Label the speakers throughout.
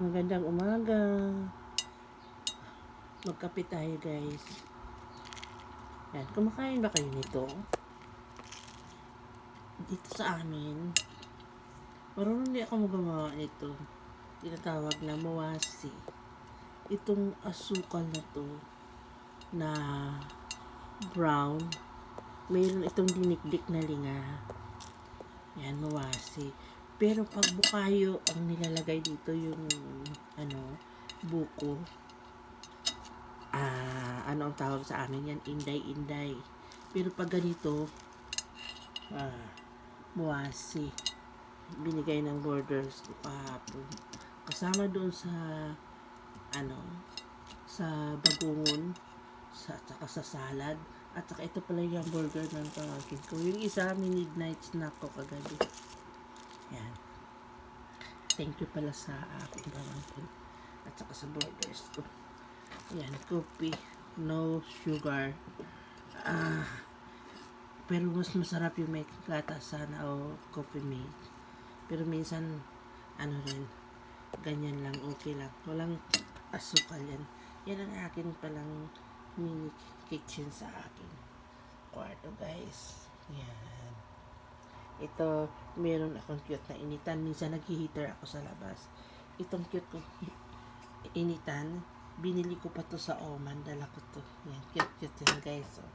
Speaker 1: Magandang umaga. Magkape tayo guys. Yan, kumakain ba kayo nito? Dito sa amin, marunong hindi ako gumawa nito. Tinatawag na mawasi. Itong asukal na to na brown. Mayroon itong dinikdik na linga. Yan, mawasi. Pero pag bukayo, ang nilalagay dito yung ano, buko. Ah, ano ang tawag sa amin yan? Inday-inday. Pero pag ganito, ah, mawasi. Binigay ng borders ko kahapon. Kasama doon sa, ano, sa bagungon, sa, saka sa salad. At saka ito pala yung burger ng tawagin ko. Yung isa, midnight snack ko kagabi. Yan. Thank you pala sa aking pamangkin. At saka sa borders ko. Yan, coffee. No sugar. Ah, pero mas masarap yung may gatas sana o coffee made. Pero minsan, ano rin, ganyan lang, okay lang. Walang asukal yan. Yan ang akin palang mini kitchen sa akin. Kwarto guys. Yan. Ito, meron akong cute na initan. Minsan nag-heater ako sa labas. Itong cute ko initan, binili ko pa to sa Oman. Dala ko to. Yan, cute cute yan guys. Oh.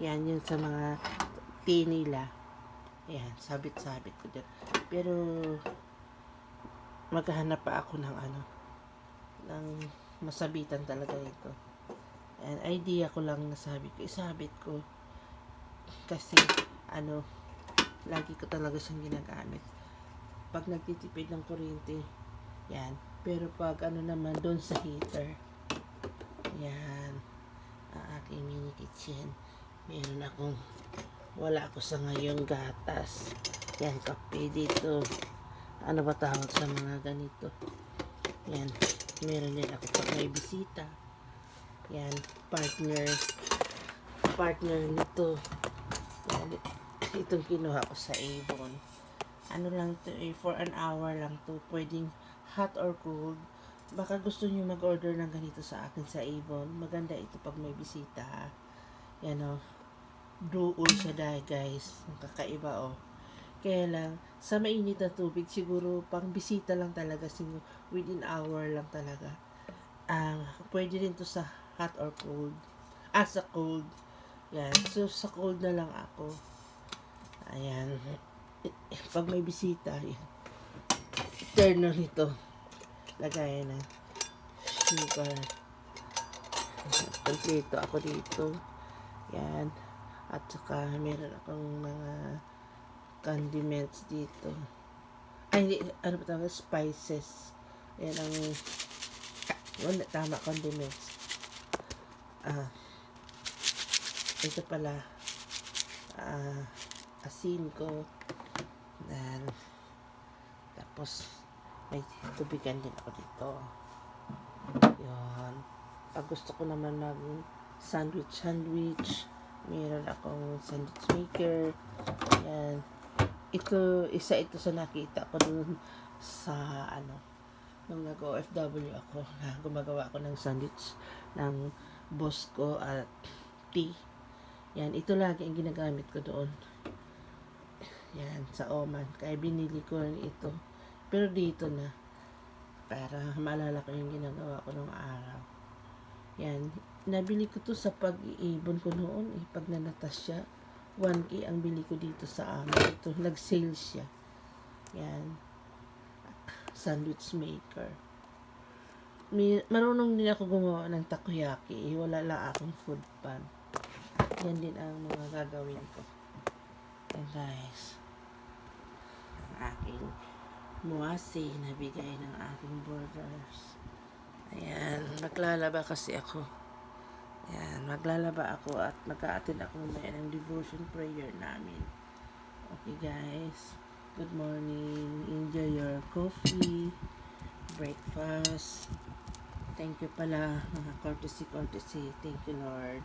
Speaker 1: Yan, yun sa mga tea nila. Yan, sabit-sabit ko dyan. Pero, maghahanap pa ako ng ano, ng masabitan talaga ito. And idea ko lang nasabi ko, isabit ko. Kasi, ano, lagi ko talaga siyang ginagamit. Pag nagtitipid ng kuryente, yan. Pero pag ano naman, doon sa heater, yan, ang aking mini kitchen. Meron akong, wala ako sa ngayon gatas. Yan, kape dito. Ano ba tawag sa mga ganito? Yan, meron din ako pag may bisita. Yan, partner, partner nito. Yan, itong kinuha ko sa Avon. Ano lang to eh, for an hour lang to. Pwedeng hot or cold. Baka gusto niyo mag-order ng ganito sa akin sa Avon. Maganda ito pag may bisita. ha. Yan o. Duol siya dahil guys. Ang kakaiba o. Kaya lang, sa mainit na tubig, siguro pang bisita lang talaga. Siguro within hour lang talaga. Ah, pwede rin to sa hot or cold. Ah, sa cold. Yan. So, sa cold na lang ako. Ayan. Pag may bisita, yan. Turn na nito. Lagayan na. Sugar. Kompleto ako dito. Yan. At saka meron akong mga condiments dito. Ay, hindi. Ano ba tawag? Spices. Yan ang wala, tama, condiments. Ah, ito pala, ah, asin ko. Dan, tapos, may tubigan din ako dito. Yun. Pag gusto ko naman mag sandwich sandwich, meron akong sandwich maker. Yan. Ito, isa ito sa nakita ko dun sa ano, nung nag-OFW ako, na gumagawa ako ng sandwich ng boss ko at tea. Yan, ito lagi ang ginagamit ko doon. Yan, sa Oman. Kaya binili ko rin ito. Pero dito na. Para maalala ko yung ginagawa ko nung araw. Yan. Nabili ko to sa pag-iibon ko noon. Eh, pag nanatas siya. 1K ang bili ko dito sa amin. Ito, nag-sale siya. Yan. Sandwich maker. May, marunong din ako gumawa ng takoyaki. Eh, wala lang akong food pan. Yan din ang mga gagawin ko. And guys, ang aking muwasi na bigay ng aking burgers. Ayan, maglalaba kasi ako. Ayan, maglalaba ako at mag-a-attend ako mamaya ng devotion prayer namin. Okay guys, good morning. Enjoy your coffee, breakfast. Thank you pala, mga courtesy, courtesy. Thank you Lord.